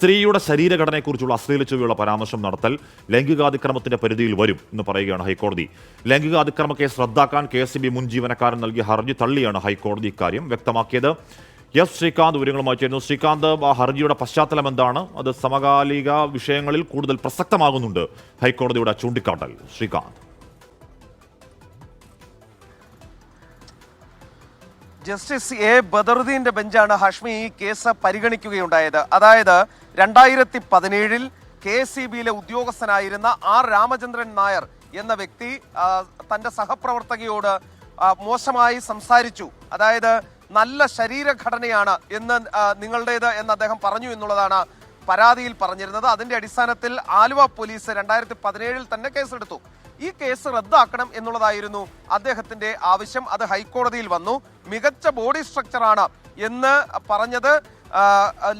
സ്ത്രീയുടെ ശരീരഘടനയെക്കുറിച്ചുള്ള അശ്ലീല ചുവയുള്ള പരാമർശം നടത്തൽ ലൈംഗികാതിക്രമത്തിന്റെ പരിധിയിൽ വരും എന്ന് പറയുകയാണ് ഹൈക്കോടതി. ലൈംഗികാതിക്രമ കേസ് റദ്ദാക്കാൻ കെ എസ് മുൻ ജീവനക്കാരൻ നൽകിയ ഹർജി തള്ളിയാണ് ഹൈക്കോടതി ഇക്കാര്യം വ്യക്തമാക്കിയത്. എസ് ശ്രീകാന്ത് വിവരങ്ങളുമായി ചേരുന്നു. ശ്രീകാന്ത് ആ ഹർജിയുടെ പശ്ചാത്തലം എന്താണ്? അത് സമകാലിക വിഷയങ്ങളിൽ കൂടുതൽ പ്രസക്തമാകുന്നുണ്ട് ഹൈക്കോടതിയുടെ ചൂണ്ടിക്കാട്ടൽ. ശ്രീകാന്ത്. ജസ്റ്റിസ് എ ബദറുദ്ദീന്റെ ബെഞ്ചാണ് ഹാഷ്മി ഈ കേസ് പരിഗണിക്കുകയുണ്ടായത്. അതായത് രണ്ടായിരത്തി പതിനേഴിൽ കെ സി ബിയിലെ ഉദ്യോഗസ്ഥനായിരുന്ന ആർ രാമചന്ദ്രൻ നായർ എന്ന വ്യക്തി തന്റെ സഹപ്രവർത്തകയോട് മോശമായി സംസാരിച്ചു. അതായത് നല്ല ശരീരഘടനയാണ് എന്ന് നിങ്ങളുടേത് എന്ന് അദ്ദേഹം പറഞ്ഞു എന്നുള്ളതാണ് പരാതിയിൽ പറഞ്ഞിരുന്നത്. അതിന്റെ അടിസ്ഥാനത്തിൽ ആലുവ പോലീസ് രണ്ടായിരത്തി പതിനേഴിൽ തന്നെ കേസെടുത്തു. ഈ കേസ് റദ്ദാക്കണം എന്നുള്ളതായിരുന്നു അദ്ദേഹത്തിന്റെ ആവശ്യം. അത് ഹൈക്കോടതിയിൽ വന്നു. മികച്ച ബോഡി സ്ട്രക്ചറാണ് എന്ന് പറഞ്ഞത്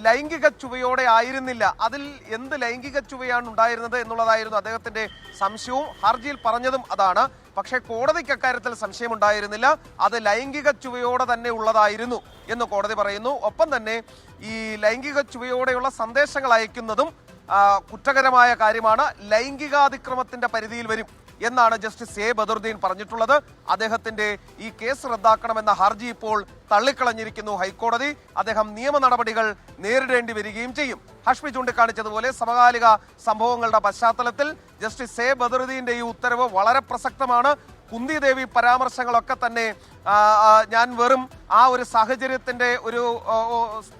ലൈംഗിക ചുവയോടെ ആയിരുന്നില്ല. അതിൽ എന്ത് ലൈംഗിക ചുവയാണ് ഉണ്ടായിരുന്നത് എന്നുള്ളതായിരുന്നു അദ്ദേഹത്തിന്റെ സംശയവും. ഹർജിയിൽ പറഞ്ഞതും അതാണ്. പക്ഷേ കോടതിക്ക് അക്കാര്യത്തിൽ സംശയമുണ്ടായിരുന്നില്ല അത് ലൈംഗിക ചുവയോടെ തന്നെ ഉള്ളതായിരുന്നു എന്ന് കോടതി പറയുന്നു. ഒപ്പം തന്നെ ഈ ലൈംഗിക ചുവയോടെയുള്ള സന്ദേശങ്ങൾ അയക്കുന്നതും കുറ്റകരമായ കാര്യമാണ്. ലൈംഗികാതിക്രമത്തിന്റെ പരിധിയിൽ വരും എന്നാണ് ജസ്റ്റിസ് എ ബദറുദ്ദീൻ പറഞ്ഞിട്ടുള്ളത്. അദ്ദേഹത്തിന്റെ ഈ കേസ് റദ്ദാക്കണമെന്ന ഹർജി ഇപ്പോൾ തള്ളിക്കളഞ്ഞിരിക്കുന്നു ഹൈക്കോടതി. അദ്ദേഹം നിയമ നടപടികൾ നേരിടേണ്ടി വരികയും ചെയ്യും. ഹഷ്മി ചൂണ്ടിക്കാണിച്ചതുപോലെ സമകാലിക സംഭവങ്ങളുടെ പശ്ചാത്തലത്തിൽ ജസ്റ്റിസ് എ ബദറുദ്ദീന്റെ ഈ ഉത്തരവ് വളരെ പ്രസക്തമാണ്. കുന്തി ദേവി പരാമർശങ്ങളൊക്കെ തന്നെ ഞാൻ വെറും ആ ഒരു സാഹചര്യത്തിന്റെ ഒരു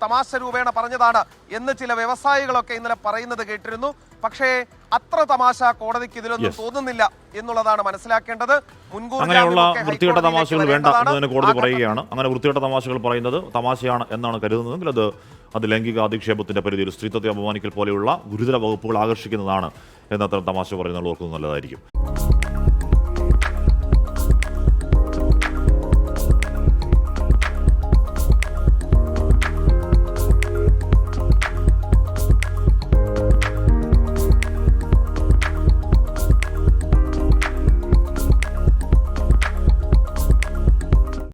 തമാശ രൂപേണ പറഞ്ഞതാണ് എന്ന് ചില വ്യവസായികളൊക്കെ ഇന്നലെ പറയുന്നത് കേട്ടിരുന്നു. പക്ഷേ അത്ര തമാശ കോടതിക്ക് ഇതിലൊന്നും തോന്നുന്നില്ല എന്നുള്ളതാണ് മനസ്സിലാക്കേണ്ടത്. മുൻകൂർ അങ്ങനെയുള്ള വൃത്തികെട്ട തമാശകൾ വേണ്ട എന്ന് എന്നതിന് കോടതി പറയുകയാണ്. അങ്ങനെ വൃത്തികെട്ട തമാശകൾ പറയുന്നത് തമാശയാണ് എന്നാണ് കരുതുന്നതെങ്കിൽ അത് അത് ലൈംഗിക അധിക്ഷേപത്തിന്റെ പരിധിയിൽ സ്ത്രീത്വത്തെ അപമാനിക്കൽ പോലെയുള്ള ഗുരുതര വകുപ്പുകൾ ആകർഷിക്കുന്നതാണ് എന്നത്ര തമാശ പറയുന്നത് ഓർക്കുന്നത് നല്ലതായിരിക്കും.